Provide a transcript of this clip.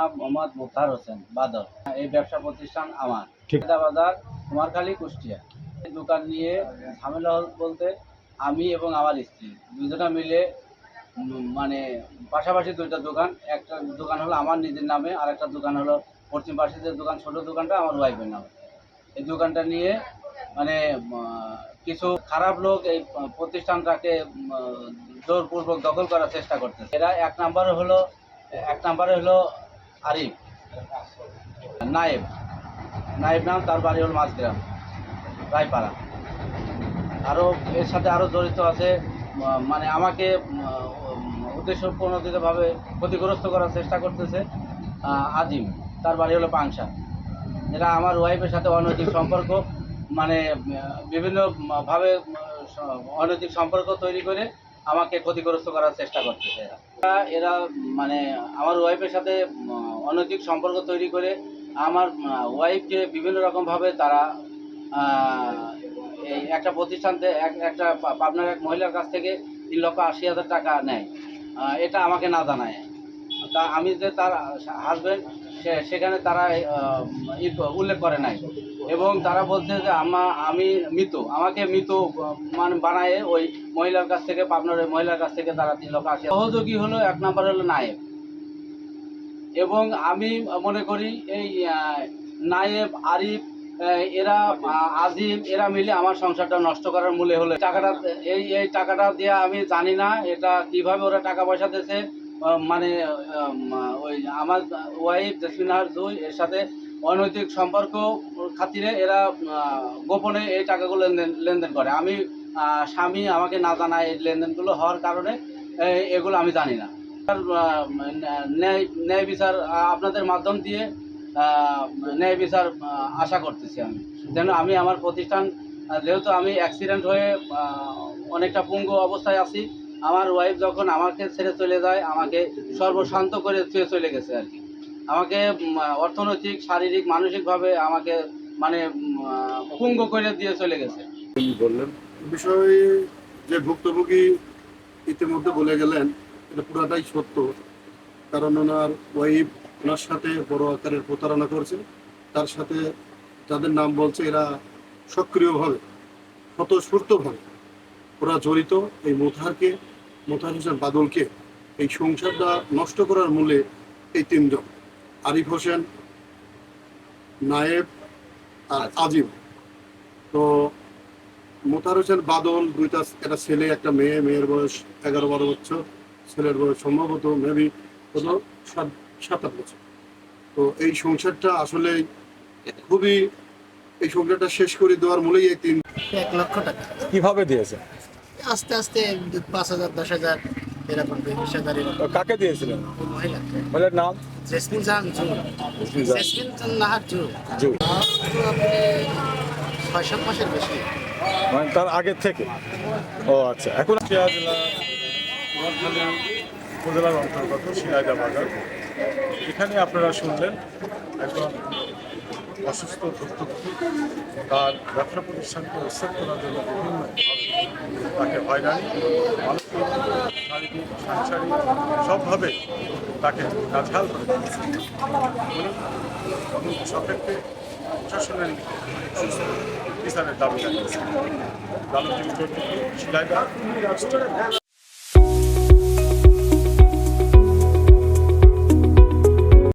নাম মোহাম্মদ মুক্তার হোসেন বাদল। এই ব্যবসা প্রতিষ্ঠান আমার। ঠিক। বাজার কুমারখালী কুষ্টিয়া। দোকান নিয়ে ঝামেলা বলতে আমি এবং আমার স্ত্রী। দুজনা মিলে মানে পাশাপাশি দুইটা দোকান। একটা দোকান হলো আমার নিজের নামে আর একটা দোকান হলো পশ্চিম পাশে যে দোকান। ছোট দোকানটা আমার ওয়াইফের নামে। এই দোকানটা নিয়ে মানে কিছু খারাপ লোক এই প্রতিষ্ঠানটাকে জোরপূর্বক দখল করার চেষ্টা করতেছে। এরা এক নম্বরে হলো এক নাম্বারে হলো আরিফ। নায়েব। নায়েব নাম তার বাড়ি হল মাঝগ্রাম রায়পাড়া। আরও এর সাথে আরও জড়িত আছে মানে আমাকে উদ্দেশ্য প্রণোদিতভাবে ক্ষতিগ্রস্ত করার চেষ্টা করতেছে আজিম। তার বাড়ি হলো পাংশা। এরা আমার ওয়াইফের সাথে অনৈতিক সম্পর্ক মানে উম, বিভিন্ন ভাবে উম, স- অনৈতিক সম্পর্ক তৈরি করে আমাকে ক্ষতিগ্রস্ত করার চেষ্টা করতেছে এরা। এরা- মানে আমার ওয়াইফের সাথে অনৈতিক সম্পর্ক তৈরি করে আমার ওয়াইফকে বিভিন্ন রকমভাবে তারা এই একটা প্রতিষ্ঠান এক- একটা পাবনার এক মহিলার কাছ থেকে তিন লক্ষ আশি হাজার টাকা নেয়। এটা আমাকে না জানায়। তা আমি যে তার হাজবেন্ড সেখানে তারা উল্লেখ করে নাই। এবং তারা বলছে যে আমা আমি মৃত। আমাকে মৃত মানে বানায় ওই মহিলার কাছ থেকে, পাবনার ওই মহিলার কাছ থেকে তারা তিন লক্ষ আশি সহযোগী হলো, এক নম্বর হলো নায়েব। এবং আমি মনে করি এই নায়েব, আরিফ এরা আজিম, এরা মিলে আমার সংসারটা নষ্ট করার মূলে হলো। টাকাটা, এই এই টাকাটা দিয়ে আমি জানি না, এটা কীভাবে ওরা টাকা পয়সা দিয়েছে মানে ওই আমার ওয়াইফ জেসমিনার জুই, এর সাথে অনৈতিক সম্পর্ক খাতিরে এরা গোপনে এই টাকাগুলো লেনদেন করে। আমি স্বামী আমাকে না জানায় এই লেনদেনগুলো হওয়ার কারণে এগুলো আমি জানি না। ন্যায় বিচার আপনাদের মাধ্যম দিয়ে ন্যায় বিচার আশা করতেছি আমি। যেন আমি আমার প্রতিষ্ঠান যেহেতু আমি অ্যাক্সিডেন্ট হয়ে অনেকটা পুঙ্গ অবস্থায় আছি আমার ওয়াইফ যখন আমাকে ছেড়ে চলে যায় আমাকে সর্বশান্ত করে ছুঁয়ে চলে গেছে আর কি। আমাকে অর্থনৈতিক শারীরিক মানসিকভাবে আমাকে মানে পুঙ্গ করে দিয়ে চলে গেছে। বললেন? বিষয়ে যে ভুক্তভোগী ইতিমধ্যে বলে গেলেন এটা পুরাটাই সত্য। কারণ ওনার ওয়াইফ ওনার সাথে বড় আকারের প্রতারণা করছে। তার সাথে যাদের নাম বলছে এরা সক্রিয়ভাবে, স্বতঃস্ফূর্তভাবে ওরা জড়িত এই মোথারকে, মোথার হোসেন বাদলকে এই সংসারটা নষ্ট করার মূলে এই তিনজন। আরিফ হোসেন, নায়েব আর আজিম। তো মোতার হোসেন বাদল দুইটা, একটা ছেলে, একটা মেয়ে, মেয়ের বয়স এগারো বারো বছর। ছেলের বয়স সম্ভবত মেবি কোনো সাত সাত আট বছর। তো এই সংসারটা আসলে খুবই এই সংসারটা শেষ করে দেওয়ার মূলেই এই তিন এক লক্ষ টাকা। কীভাবে দিয়েছে? আস্তে আস্তে পাঁচ হাজার দশ হাজার এরকম বিশ হাজার কাকে দিয়েছিলেন মহিলা। মহিলার নাম? জেসমিন জাহান জু। জেসমিন নাহার জু। জু। ছয় সাত মাসের বেশি। মানে তার আগের থেকে? ও আচ্ছা এখন উপজেলার অন্তর্গত সিরাজা বাজার এখানে আপনারা শুনলেন একজন অসুস্থ ভুক্তভোগী। তার ব্যবসা প্রতিষ্ঠানকে উচ্ছেদ করার জন্য বিভিন্নভাবে তাকে হয়রানি, মানসিক, শারীরিক সবভাবে তাকে নাজহাল করে সাপেক্ষে প্রশাসনের বিচারের দাবি জানিয়েছে টিভি শিলাইদা